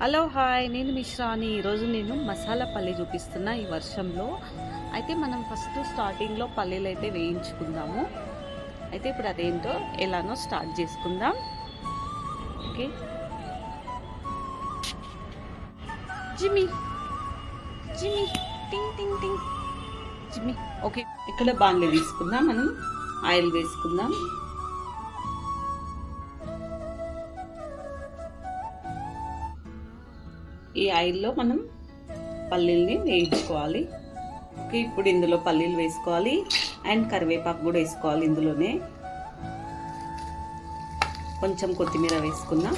Hello hi. నేను మిశ్రాని. ఈరోజు నేను మసాలా పల్లి చూపిస్తున్నా ఈ వర్షంలో. అయితే మనం ఫస్ట్ స్టార్టింగ్లో పల్లీలు అయితే వేయించుకుందాము. అయితే ఇప్పుడు అదేంటో ఎలానో స్టార్ట్ చేసుకుందాం. ఓకే. జిమ్మి. జిమ్మి. టింగ్ టింగ్ టింగ్. జిమ్మి. ఓకే. ఇక్కడ బాండ్లీ తీసుకుందాం మనం. ఆయిల్ వేసుకుందాం. ఈ ఆయిల్లో మనం పల్లీల్ని వేయించుకోవాలి. ఓకే ఇప్పుడు ఇందులో పల్లీలు వేసుకోవాలి. అండ్ కరివేపాకు కూడా వేసుకోవాలి ఇందులోనే. కొంచెం కొత్తిమీర వేసుకున్నా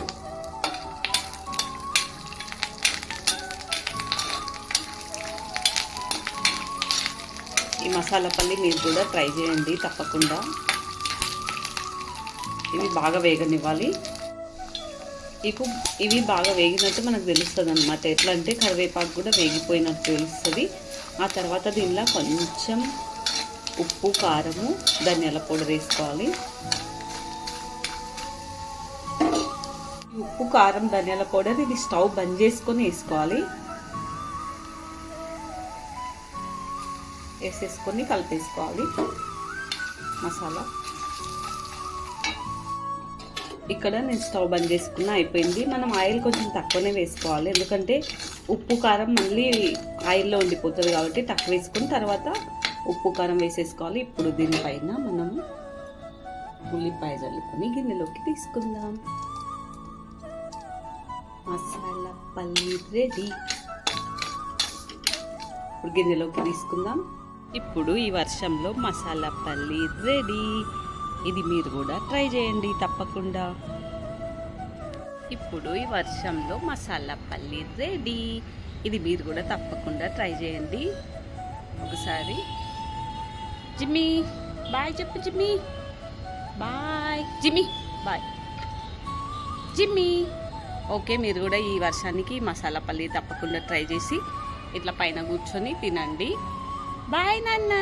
ఈ మసాలా పల్లి మీరు కూడా ట్రై చేయండి తప్పకుండా. ఇవి బాగా వేగనివ్వాలి. ఇప్పుడు ఇవి బాగా వేగినట్టు మనకు తెలుస్తుంది అనమాట ఎట్లా అంటే కరివేపాకు కూడా వేగిపోయినట్టు తెలుస్తుంది. ఆ తర్వాత దీనిలో కొంచెం ఉప్పు కారము ధనియాల పొడి వేసుకోవాలి. ఉప్పు కారం ధనియాల పౌడర్ ఇది స్టవ్ బంద్ చేసుకొని వేసుకోవాలి. వేసేసుకొని కలిపేసుకోవాలి. మసాలా. ఇక్కడ నేను స్టవ్ బంద్ చేసుకున్న అయిపోయింది. మనం ఆయిల్ కొంచెం తక్కువనే వేసుకోవాలి. ఎందుకంటే ఉప్పు కారం మళ్ళీ ఆయిల్లో ఉండిపోతుంది కాబట్టి తక్కువ వేసుకుని తర్వాత ఉప్పు కారం వేసేసుకోవాలి. ఇప్పుడు దీనిపైన మనం ఉల్లిపాయ చల్లుకొని గిన్నెలోకి తీసుకుందాం. మసాలా పల్లి రెడీ. ఇప్పుడు గిన్నెలోకి తీసుకుందాం. ఇప్పుడు ఈ వర్షంలో మసాలా పల్లి రెడీ. ఇది మీరు కూడా ట్రై చేయండి తప్పకుండా. ఇప్పుడు ఈ వర్షంలో మసాలా పల్లి రెడీ. ఇది మీరు కూడా తప్పకుండా ట్రై చేయండి. ఒకసారి. జిమ్మి బాయ్ చెప్పు జిమ్మి. బాయ్. జిమ్మి బాయ్. జిమ్మి. ఓకే మీరు కూడా ఈ వర్షానికి మసాలా పల్లి తప్పకుండా ట్రై చేసి ఇట్లా పైన కూర్చొని తినండి. బాయ్ నాన్న.